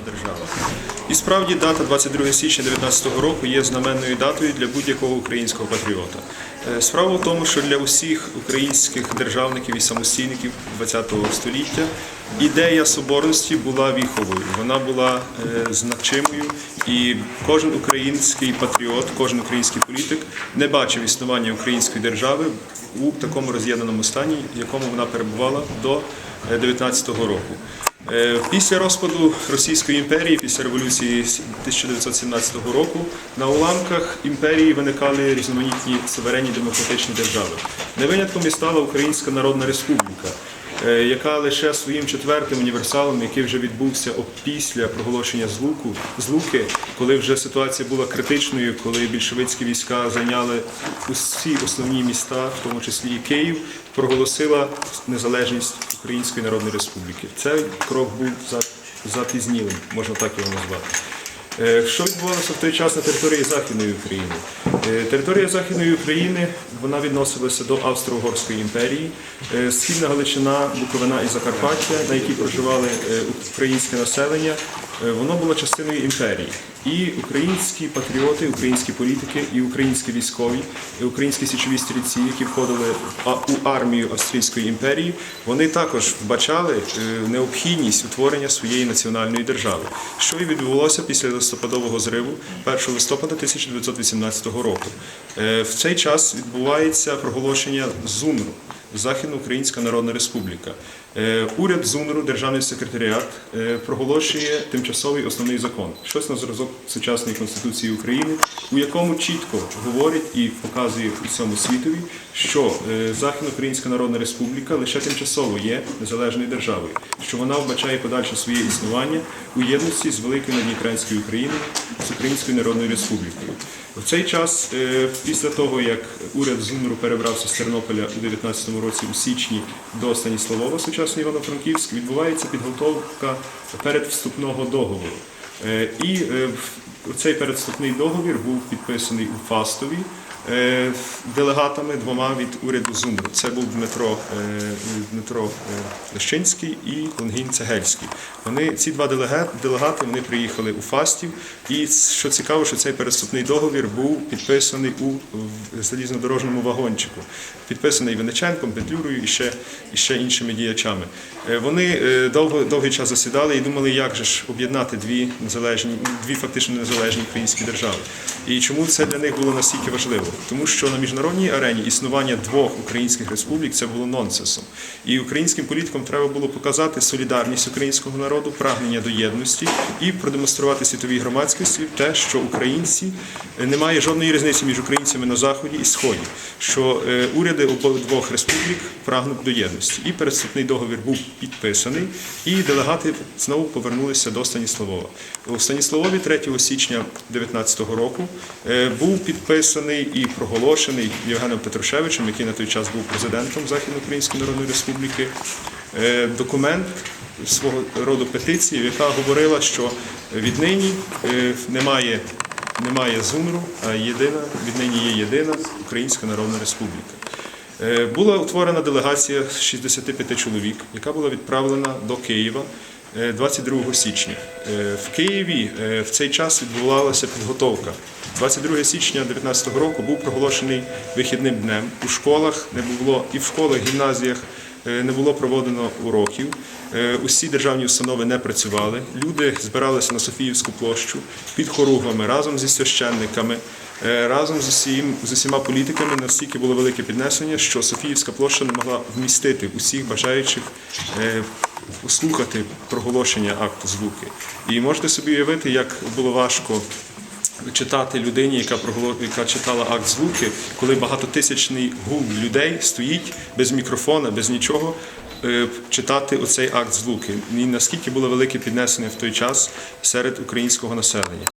держава. І справді дата 22 січня 2019 року є знаменною датою для будь-якого українського патріота. Е, Справа в тому, що для усіх українських державників і самостійників ХХ століття ідея соборності була віховою, вона була е, значимою, і кожен український патріот, кожен український політик не бачив існування української держави у такому роз'єднаному стані, в якому вона перебувала до 19 року. Е, Після розпаду Російської імперії, після революції 1917 року, на уламках імперії виникали різноманітні суверенні демократичні держави. Не винятком і стала Українська Народна Республіка, е, яка лише своїм четвертим універсалом, який вже відбувся після проголошення злуку, злуки, коли вже ситуація була критичною, коли більшовицькі війська зайняли усі основні міста, в тому числі і Київ, проголосила незалежність Української Народної Республіки. Цей крок був запізнілим, можна так його назвати. Е, Що відбувалося в той час на території Західної України? Е, Територія Західної України вона відносилася до Австро-Угорської імперії. Е, Східна Галичина, Буковина і Закарпаття, на якій проживали українське населення, воно було частиною імперії. І українські патріоти, українські політики, і українські військові, і українські січові стрільці, які входили у армію Австрійської імперії, вони також вбачали е, необхідність утворення своєї національної держави, що і відбулося після листопадового зриву 1 листопада 1918 року. Е, В цей час відбувається проголошення ЗУНРу. Західноукраїнська Народна Республіка. Е, Уряд ЗУНРу, Державний секретаріат, е, проголошує тимчасовий основний закон, щось на зразок сучасної Конституції України, у якому чітко говорить і показує усьому світові, що е, Західноукраїнська Народна Республіка лише тимчасово є незалежною державою, що вона вбачає подальше своє існування у єдності з великою Надніпрянською Україною, з Українською Народною Республікою. В цей час, після того, як уряд ЗУНРу перебрався з Тернополя у 19 році у січні до Станіславова, сучасний Івано-Франківськ, відбувається підготовка передвступного договору. Е, І е, цей передступний договір був підписаний у Фастові делегатами двома від уряду ЗУНРу. Це був Дмитро, е, Дмитро е, Лещинський і Лонгін Цегельський. Вони, ці два делегати вони приїхали у Фастів. І що цікаво, що цей переступний договір був підписаний у в залізнодорожньому вагончику, підписаний Вениченком, Петлюрою і ще, і ще іншими діячами. Е, Вони е, довго, довгий час засідали і думали, як же ж об'єднати дві незалежні, дві фактично незалежні українські держави. І чому це для них було настільки важливо? Тому що на міжнародній арені існування двох українських республік це було нонсенсом. І українським політикам треба було показати солідарність українського народу, прагнення до єдності і продемонструвати світовій громадськості те, що українці е, немає жодної різниці між українцями на заході і сході, що е, уряди обидвох республік прагнуть до єдності. І передступний договір був підписаний, і делегати знову повернулися до Станіславова. У Станіславові 3 січня 2019 року е, був підписаний і проголошений Євгеном Петрушевичем, який на той час був президентом Західноукраїнської Народної Республіки, е, документ свого роду петиції, яка говорила, що віднині е, немає, немає ЗУНРу, а єдина, віднині є єдина Українська Народна Республіка. Була утворена делегація з 65 чоловік, яка була відправлена до Києва 22 січня. Е, В Києві е, в цей час відбувалася підготовка. 22 січня 2019 року був проголошений вихідним днем. У школах не було і в школах, гімназіях е, не було проводено уроків. Е, Усі державні установи не працювали. Люди збиралися на Софіївську площу під хоругвами разом зі священниками. Е, Разом з усім з усіма політиками настільки було велике піднесення, що Софіївська площа не могла вмістити усіх бажаючих е, послухати проголошення акту звуки. І можете собі уявити, як було важко читати людині, яка яка читала акт звуки, коли багатотисячний гул людей стоїть без мікрофона, без нічого. е, Читати оцей акт звуки. І наскільки було велике піднесення в той час серед українського населення.